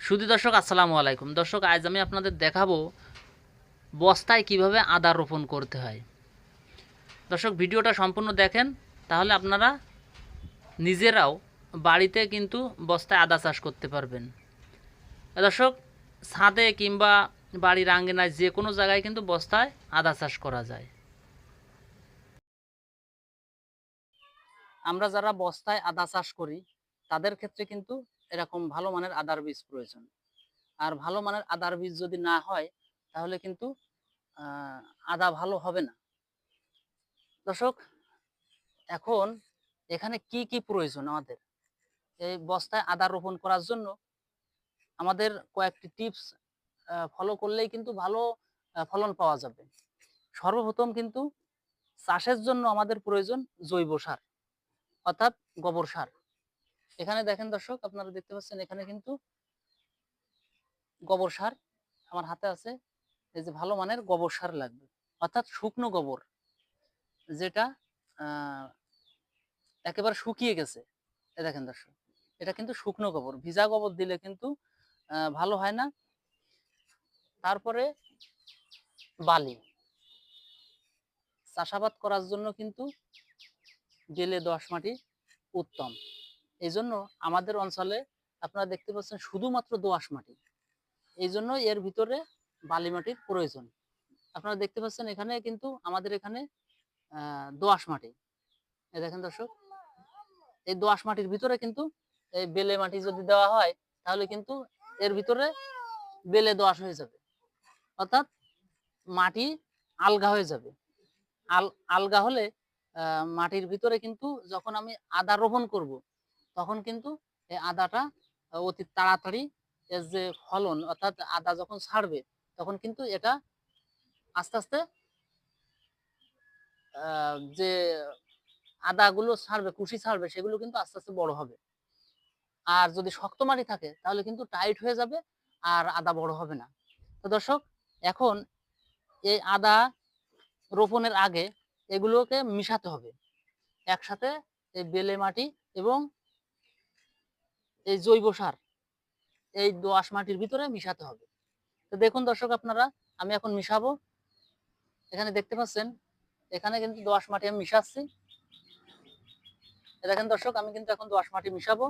সুধী দর্শক, আসসালামু আলাইকুম। দর্শক, আজ আমি আপনাদের দেখাবো বস্তায় কীভাবে আদা রোপণ করতে হয়। দর্শক, ভিডিওটা সম্পূর্ণ দেখেন, তাহলে আপনারা নিজেরাও বাড়িতে কিন্তু বস্তায় আদা চাষ করতে পারবেন। দর্শক, ছাদে কিংবা বাড়ির আঙ্গিনায় যে কোনো জায়গায় কিন্তু বস্তায় আদা চাষ করা যায়। আমরা যারা বস্তায় আদা চাষ করি, তাদের ক্ষেত্রে কিন্তু এরকম ভালো মানের আদার বীজ প্রয়োজন। আর ভালো মানের আদার বীজ যদি না হয়, তাহলে কিন্তু আদা ভালো হবে না। দর্শক, এখন এখানে কি কি প্রয়োজন আমাদের? এই বস্তায় আদা রোপণ করার জন্য আমাদের কয়েকটি টিপস ফলো করলেই কিন্তু ভালো ফলন পাওয়া যাবে। সর্বপ্রথম কিন্তু চাষের জন্য আমাদের প্রয়োজন জৈব সার, অর্থাৎ গোবর সার। এখানে দেখেন দর্শক, আপনারা দেখতে পাচ্ছেন এখানে কিন্তু গোবর সার আমার হাতে আছে। এই যে ভালো মানের গোবর সার লাগবে। অর্থাৎ শুকনো গোবর, যেটা একেবারে শুকিয়ে গেছে। এ দেখেন দর্শক, এটা কিন্তু শুকনো গোবর। ভিজা গোবর দিলে কিন্তু ভালো হয় না। তারপরে বালি। চাষাবাদ করার জন্য কিন্তু গেলে দোআঁশ মাটি উত্তম। এই জন্য আমাদের অঞ্চলে আপনারা দেখতে পাচ্ছেন শুধুমাত্র দোআঁশ মাটি। এই জন্য এর ভিতরে বালি মাটির প্রয়োজন। আপনারা দেখতে পাচ্ছেন এখানে কিন্তু আমাদের এখানে দোআঁশ মাটি। দেখেন দর্শক, এই দোআঁশ মাটির ভিতরে কিন্তু এই বেলে মাটি যদি দেওয়া হয়, তাহলে কিন্তু এর ভিতরে বেলে দোআঁশ হয়ে যাবে। অর্থাৎ মাটি আলগা হয়ে যাবে। আল, আলগা হলে মাটির ভিতরে কিন্তু যখন আমি আদা রোপণ করব তখন কিন্তু এই আদাটা অতি তাড়াতাড়ি এর যে ফলন অর্থাৎ আদা যখন ছাড়বে, তখন কিন্তু এটা আস্তে আস্তে যে আদাগুলো ছাড়বে, কুশি ছাড়বে, সেগুলো কিন্তু আস্তে আস্তে বড় হবে। আর যদি শক্ত মাটি থাকে, তাহলে কিন্তু টাইট হয়ে যাবে আর আদা বড় হবে না। তো দর্শক, এখন এই আদা রোপণের আগে এগুলোকে মিশাতে হবে। একসাথে এই বেলে মাটি এবং এই জৈব সার, এই দোআঁশ মাটির ভিতরে মিশাতে হবে। তো দেখুন দর্শক আপনারা, আমি এখন মিশাবো। এখানে দেখতে পাচ্ছেন, এখানে কিন্তু দোআঁশ মাটি আমি মিশাচ্ছি। দেখেন দর্শক, আমি কিন্তু এখন দোআঁশ মাটি মিশাবো।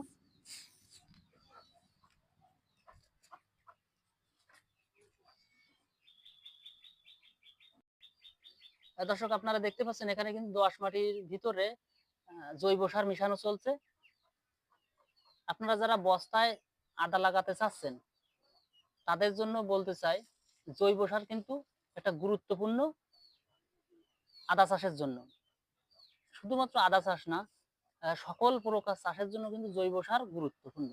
দর্শক, আপনারা দেখতে পাচ্ছেন, এখানে কিন্তু দোআঁশ মাটির ভিতরে জৈব সার মিশানো চলছে। আপনারা যারা বস্তায় আদা লাগাতে চাচ্ছেন, তাদের জন্য বলতে চাই, জৈব সার কিন্তু একটা গুরুত্বপূর্ণ আদা চাষের জন্য। শুধুমাত্র আদা চাষ না সকল প্রকার চাষের জন্য কিন্তু জৈব সার গুরুত্বপূর্ণ।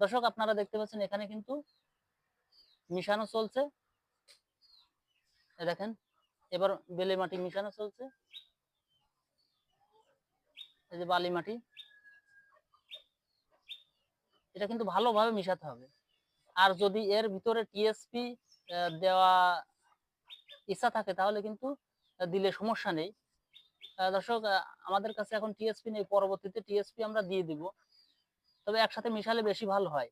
দর্শক, আপনারা দেখতে পাচ্ছেন এখানে কিন্তু মিশানো চলছে। দেখেন, এবার বেলে মাটি মিশানো চলছে। এই যে বালি মাটি। এটা কিন্তু ভালোভাবে মিশাতে হবে। আর যদি এর ভিতরে টিএসপি দেওয়া ইচ্ছা থাকে, তাহলে কিন্তু দিলে সমস্যা নেই। দর্শক আমাদের কাছে এখন টিএসপি নেই, পরবর্তীতে টিএসপি আমরা দিয়ে দিব। তবে একসাথে মিশালে বেশি ভালো হয়।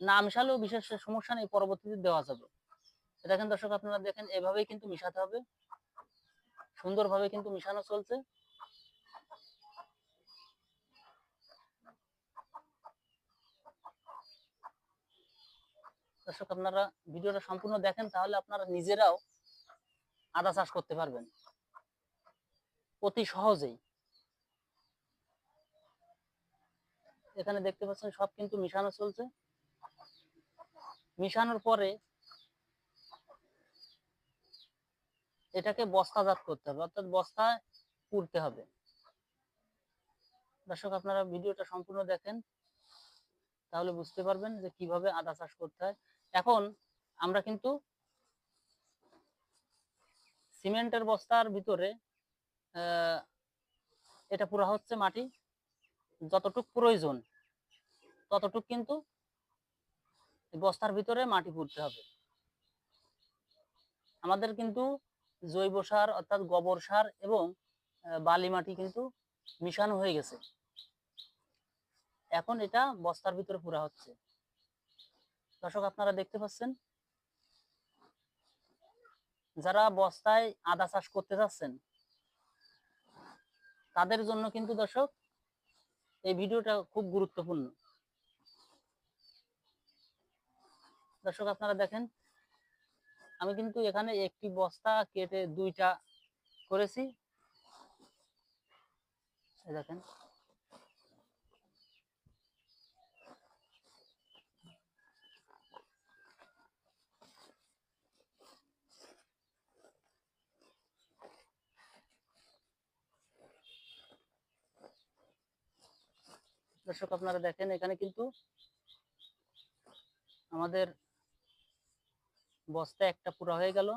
না মিশালেও বিশেষ সমস্যা নেই, পরবর্তীতে দেওয়া যাবে। দেখেন দর্শক আপনারা দেখেন, এভাবেই কিন্তু মিশাতে হবে। সুন্দরভাবে কিন্তু মিশানো চলছে। দর্শক, আপনারা ভিডিওটা সম্পূর্ণ দেখেন, তাহলে আপনারা নিজেরাও আদা চাষ করতে পারবেন। অতি সহজেই। এখানে দেখতে পাচ্ছেন, সব কিন্তু মিশানো চলছে। মিশানোর পরে এটাকে বস্তাজাত করতে হবে, অর্থাৎ বস্তায় পুরতে হবে। দর্শক, আপনারা ভিডিওটা সম্পূর্ণ দেখেন, তাহলে বুঝতে পারবেন যে কীভাবে আদা চাষ করতে হয়। এখন আমরা কিন্তু সিমেন্টের বস্তার ভিতরে এটা পুরা হচ্ছে মাটি। যতটুক প্রয়োজন, ততটুক কিন্তু বস্তার ভিতরে মাটি পুড়তে হবে। আমাদের কিন্তু জৈব সার অর্থাৎ গোবর সার এবং বালি মাটি কিন্তু মিশানো হয়ে গেছে। এখন এটা বস্তার ভিতরে পুরা হচ্ছে। দর্শক, আপনারা দেখতে পাচ্ছেন? যারা বস্তায় আদা চাষ করতে যাচ্ছেন, তাদের জন্য কিন্তু দর্শক, এই ভিডিওটা খুব গুরুত্বপূর্ণ। দর্শক, আপনারা দেখেন, আমি কিন্তু এখানে একটি বস্তা কেটে দুইটা করেছি। দেখেন দর্শক আপনারা দেখেন, এখানে কিন্তু আমাদের বস্তা একটা পুরা হয়ে গেল।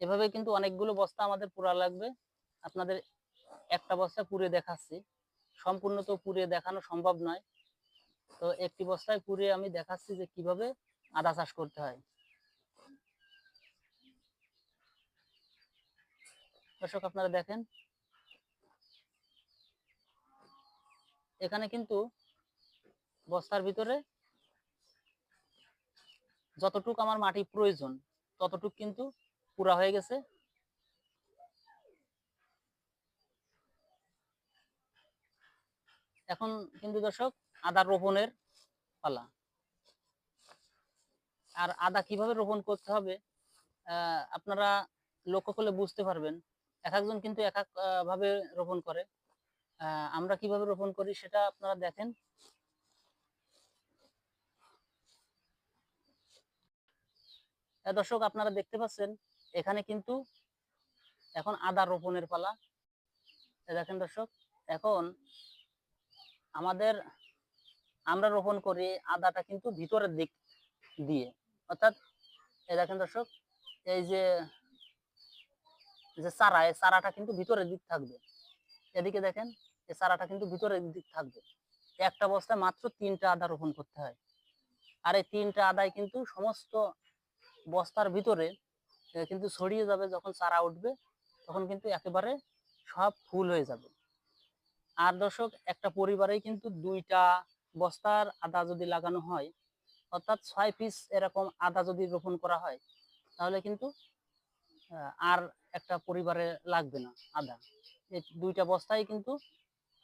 এভাবে কিন্তু অনেকগুলো বস্তা আমাদের পুরা লাগবে। আপনাদের একটা বস্তা পুড়ে দেখাচ্ছি। সম্পূর্ণ তো পুড়ে দেখানো সম্ভব নয়। তো একটি বস্তায় পুড়ে আমি দেখাচ্ছি যে কীভাবে আদা চাষ করতে হয়। দর্শক আপনারা দেখেন, এখানে কিন্তু বস্তার ভিতরে যতটুক আমার মাটি প্রয়োজন, ততটুক কিন্তু পুরা হয়ে গেছে। এখন কিন্তু দর্শক, আদা রোপণের পালা। আর আদা কীভাবে রোপণ করতে হবে আপনারা লক্ষ্য করলে বুঝতে পারবেন। এক একজন কিন্তু এক এক ভাবে রোপণ করে। আমরা কীভাবে রোপণ করি সেটা আপনারা দেখেন। দর্শক আপনারা দেখতে পাচ্ছেন, এখানে কিন্তু এখন আদা রোপণের পালা। দেখেন দর্শক, এখন আমাদের আমরা রোপণ করি আদাটা কিন্তু ভিতরের দিক দিয়ে। অর্থাৎ এই দেখেন দর্শক, এই যে যে চারা, এই চারাটা কিন্তু ভিতরের দিক থাকবে। এদিকে দেখেন, এই চারাটা কিন্তু ভিতরের দিক থাকবে। একটা বস্তায় মাত্র তিনটা আদা রোপণ করতে হয়। আর এই তিনটা আদায় কিন্তু সমস্ত বস্তার ভিতরে কিন্তু ছড়িয়ে যাবে যখন চারা উঠবে, তখন কিন্তু একেবারে সব ফুল হয়ে যাবে। আর দর্শক, একটা পরিবারেই কিন্তু দুইটা বস্তার আদা যদি লাগানো হয়, অর্থাৎ ছয় পিস এরকম আদা যদি রোপণ করা হয়, তাহলে কিন্তু আর একটা পরিবারে লাগবে না আদা। এই দুইটা বস্তায় কিন্তু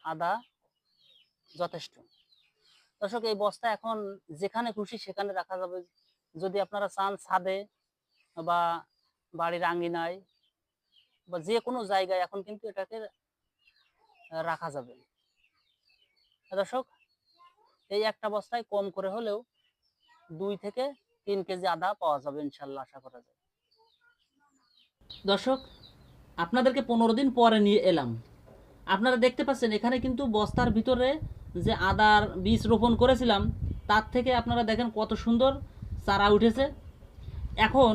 আদা যথেষ্ট। দর্শক, এই বস্তা এখন যেখানে খুশি সেখানে রাখা যাবে যদি আপনারা চান ছাদে বা বাড়ির আঙ্গিনায় বা যে কোনো জায়গায়, এখন কিন্তু এটাকে রাখা যাবে দর্শক, এই একটা বস্তায় কম করে হলেও দুই থেকে তিন কেজি আদা পাওয়া যাবে ইনশাল্লাহ, আশা করা যায়। দর্শক, আপনাদেরকে পনেরো দিন পরে নিয়ে এলাম। আপনারা দেখতে পাচ্ছেন, এখানে কিন্তু বস্তার ভিতরে যে আদার বীজ রোপণ করেছিলাম, তার থেকে আপনারা দেখেন কত সুন্দর চারা উঠেছে। এখন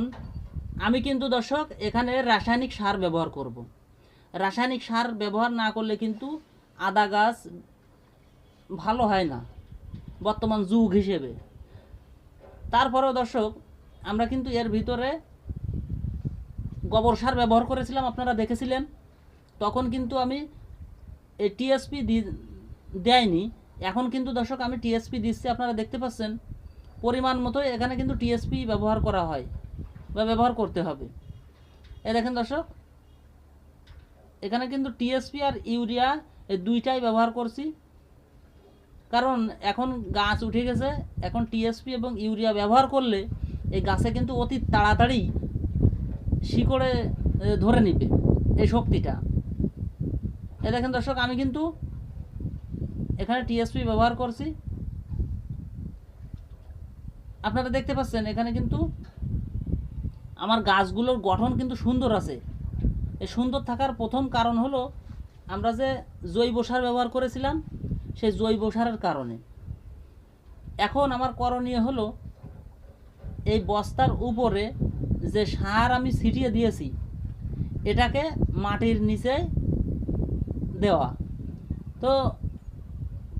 আমি কিন্তু দর্শক, এখানে রাসায়নিক সার ব্যবহার করব। রাসায়নিক সার ব্যবহার না করলে কিন্তু আদা গাছ ভালো হয় না, বর্তমান যুগ হিসেবে। তারপরেও দর্শক, আমরা কিন্তু এর ভিতরে গোবর সার ব্যবহার করেছিলাম, আপনারা দেখেছিলেন। তখন কিন্তু আমি টিএসপি দেয়নি। এখন কিন্তু দর্শক, আমি টিএসপি দিচ্ছি, আপনারা দেখতে পাচ্ছেন। পরিমাণ মতো এখানে কিন্তু টিএসপি ব্যবহার করা হয় বা ব্যবহার করতে হবে। এ দেখেন দর্শক, এখানে কিন্তু টিএসপি আর ইউরিয়া এই দুইটাই ব্যবহার করছি। কারণ এখন গাছ উঠে গেছে, এখন টিএসপি এবং ইউরিয়া ব্যবহার করলে এই গাছে কিন্তু অতি তাড়াতাড়ি শিকড়ে ধরে নিবে এই শক্তিটা। এ দেখেন দর্শক, আমি কিন্তু এখানে টিএসপি ব্যবহার করছি। আপনারা দেখতে পাচ্ছেন, এখানে কিন্তু আমার গাছগুলোর গঠন কিন্তু সুন্দর আছে। এই সুন্দর থাকার প্রথম কারণ হলো আমরা যে জৈব সার ব্যবহার করেছিলাম, সেই জৈব সারের কারণে। এখন আমার করণীয় হলো এই বস্তার উপরে যে সার আমি ছিটিয়ে দিয়েছি, এটাকে মাটির নিচে দেওয়া। তো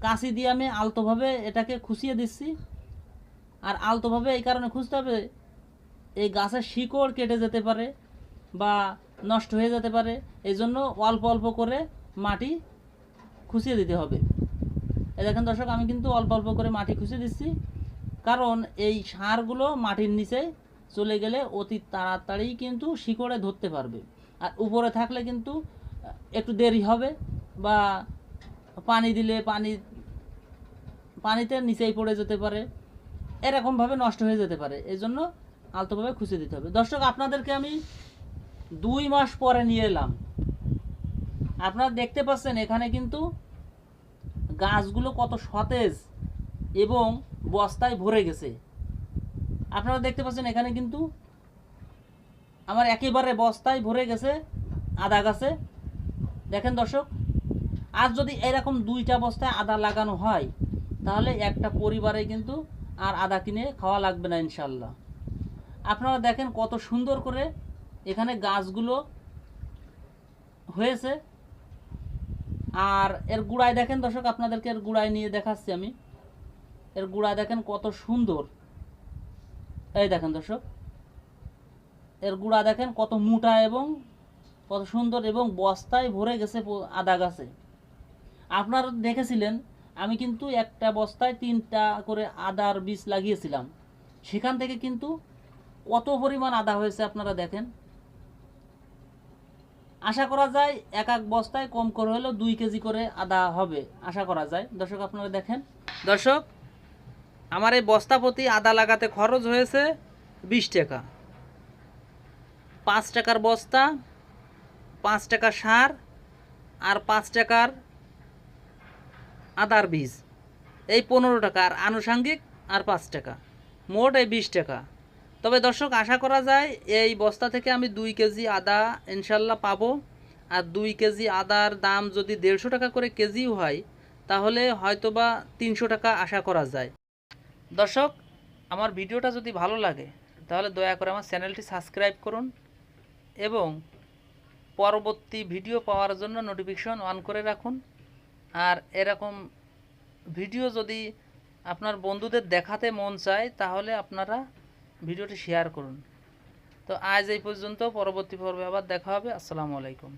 কাঁচি দিয়ে আমি আলতোভাবে এটাকে খুশিয়ে দিচ্ছি। আর আলতোভাবে এই কারণে খুঁজতে হবে, এই গাছের শিকড় কেটে যেতে পারে বা নষ্ট হয়ে যেতে পারে, এই জন্য অল্প অল্প করে মাটি খুঁচিয়ে দিতে হবে। এই দেখেন দর্শক, আমি কিন্তু অল্প অল্প করে মাটি খুঁজে দিচ্ছি, কারণ এই সারগুলো মাটির নিচে চলে গেলে অতি তাড়াতাড়ি কিন্তু শিকড়ে ধরতে পারবে। আর উপরে থাকলে কিন্তু একটু দেরি হবে বা পানি দিলে পানি, পানিতে নিচেই পড়ে যেতে পারে। এরকমভাবে নষ্ট হয়ে যেতে পারে। এই জন্য আলতোভাবে খুঁজে দিতে হবে। দর্শক, আপনাদেরকে আমি দুই মাস পরে নিয়ে এলাম। আপনারা দেখতে পাচ্ছেন এখানে কিন্তু গাছগুলো কত সতেজ এবং বস্তায় ভরে গেছে। আপনারা দেখতে পাচ্ছেন এখানে কিন্তু আমার একেবারে বস্তায় ভরে গেছে আদা গাছে। দেখেন দর্শক, আর যদি এরকম দুইটা বস্তায় আদা লাগানো হয়, তাহলে একটা পরিবারে কিন্তু আর আদা কিনে খাওয়া লাগবে না ইনশাল্লাহ আপনারা দেখেন কত সুন্দর করে এখানে গাছগুলো হয়েছে। আর এর গুড়ায় দেখেন দর্শক, আপনাদেরকে এর গুড়ায় নিয়ে দেখাচ্ছি আমি। এর গুড়া দেখেন কত সুন্দর। এই দেখেন দর্শক, এর গুড়া দেখেন কত মোটা এবং কত সুন্দর এবং বস্তায় ভরে গেছে আদা গাছে। আপনারা দেখেছিলেন আমি কিন্তু একটা বস্তায় তিনটা করে আদার বীজ লাগিয়েছিলাম। সেখান থেকে কিন্তু কত পরিমাণ আদা হয়েছে আপনারা দেখেন? আশা করা যায় এক এক বস্তায় কম করে হলেও দুই কেজি করে আদা হবে, আশা করা যায়। দর্শক, আপনারা দেখেন। দর্শক, আমার এই বস্তা প্রতি আদা লাগাতে খরচ হয়েছে বিশ টাকা। পাঁচ টাকার বস্তা, পাঁচ টাকা সার আর পাঁচ টাকার আদার বীজ। এই পনেরো টাকা, আর আনুষাঙ্গিক আর পাঁচ টাকা। মোট এই বিশ টাকা। তবে দর্শক, আশা করা যায় এই বস্তা থেকে আমি দুই কেজি আদা ইনশাল্লাহ পাবো। আর দুই কেজি আদার দাম যদি দেড়শো টাকা করে কেজিও হয়, তাহলে হয়তোবা তিনশো টাকা আশা করা যায়। দর্শক, আমার ভিডিওটা যদি ভালো লাগে, তাহলে দয়া করে আমার চ্যানেলটি সাবস্ক্রাইব করুন এবং পরবর্তী ভিডিও পাওয়ার জন্য নোটিফিকেশন অন করে রাখুন। আর এরকম ভিডিও যদি আপনার বন্ধুদের দেখাতে মন চায়, তাহলে আপনারা ভিডিওটি শেয়ার করুন। তো আজ এই পর্যন্ত, পরবর্তী পর্বে আবার দেখা হবে। আসসালামু আলাইকুম।